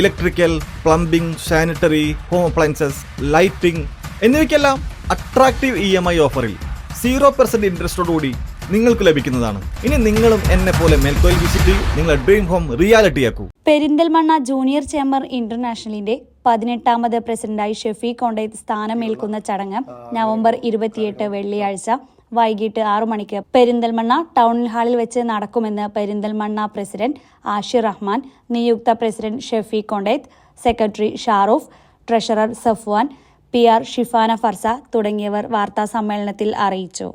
Electrical plumbing sanitary home appliances lighting എന്നിവയ്ക്കെല്ലാം attractive E M I ഓഫറിൽ zero percent ഇൻട്രസ്റ്റോടുകൂടി നിങ്ങൾക്ക് ലഭിക്കുന്നതാണ്. ഇനി നിങ്ങളും എന്നെ പോലെ മേൽക്കോയിൽ വിസിറ്റ് ചെയ്യൂ. നിങ്ങളുടെ ഡ്രീം ഹോം റിയാലിറ്റിയാക്കൂ പെരിന്തൽമണ്ണ ജൂനിയർ ചേംബർ ഇന്റർനാഷണലിന്റെ പതിനെട്ടാമത് പ്രസിഡന്റായി ഷെഫീഖ് കോണ്ടയത്ത് സ്ഥാനമേൽക്കുന്ന ചടങ്ങ് നവംബർ ഇരുപത്തിയെട്ട് വെള്ളിയാഴ്ച വൈകിട്ട് ആറു മണിക്ക് പെരിന്തൽമണ്ണ ടൗൺ ഹാളിൽ വെച്ച് നടക്കുമെന്ന് പെരിന്തൽമണ്ണ പ്രസിഡന്റ് ആഷിർ റഹ്മാൻ നിയുക്ത president Shefi Kondeth secretary Sharoof treasurer Safwan P R Shifana Farsa തുടങ്ങിയവർ വാർത്താ സമ്മേളനത്തിൽ അറിയിച്ചു.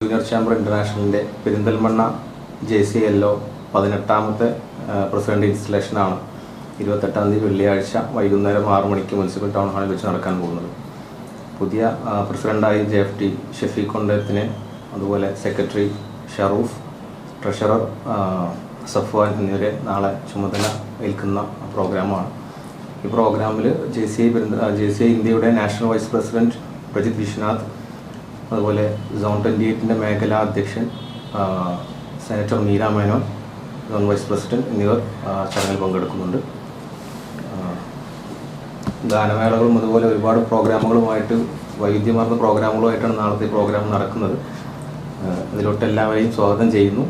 ഇന്റർനാഷണലിന്റെ പെരിന്തൽമണ്ണ ജെ സി ഒ പതിനെട്ടാമത്തെ പ്രസിഡന്റ് ഇൻസ്റ്റലേഷനാണ്. ഇരുപത്തെട്ടാം തീയതി വെള്ളിയാഴ്ച വൈകുന്നേരം ആറു മണിക്ക് മുനിസിപ്പൽ ടൗൺ ഹാളിൽ വെച്ച് നടക്കാൻ പോകുന്നത്. പുതിയ പ്രസിഡന്റായി ജെ എഫ് ടി ഷെഫീഖ് കൊണ്ടത്തിനെ അതുപോലെ സെക്രട്ടറി ഷറൂഫ് ട്രഷറർ സഫ്വാൻ എന്നിവരെ നാളെ ചുമതല ഏൽക്കുന്ന പ്രോഗ്രാമാണ്. ഈ പ്രോഗ്രാമിൽ J C I J C I ഇന്ത്യയുടെ national vice president Prajith Viswanath അതുപോലെ സോൺ ട്വന്റി എയ്റ്റിന്റെ മേഖലാ അധ്യക്ഷൻ senator Meera Menon zone vice president എന്നിവർ ചടങ്ങിൽ പങ്കെടുക്കുന്നുണ്ട്. ഗാനമേളകളും അതുപോലെ ഒരുപാട് പ്രോഗ്രാമുകളുമായിട്ട് വൈവിധ്യമാർന്ന പ്രോഗ്രാമുകളുമായിട്ടാണ് നാളത്തെ പ്രോഗ്രാം നടക്കുന്നത്. അതിലോട്ട് എല്ലാവരെയും സ്വാഗതം ചെയ്യുന്നു.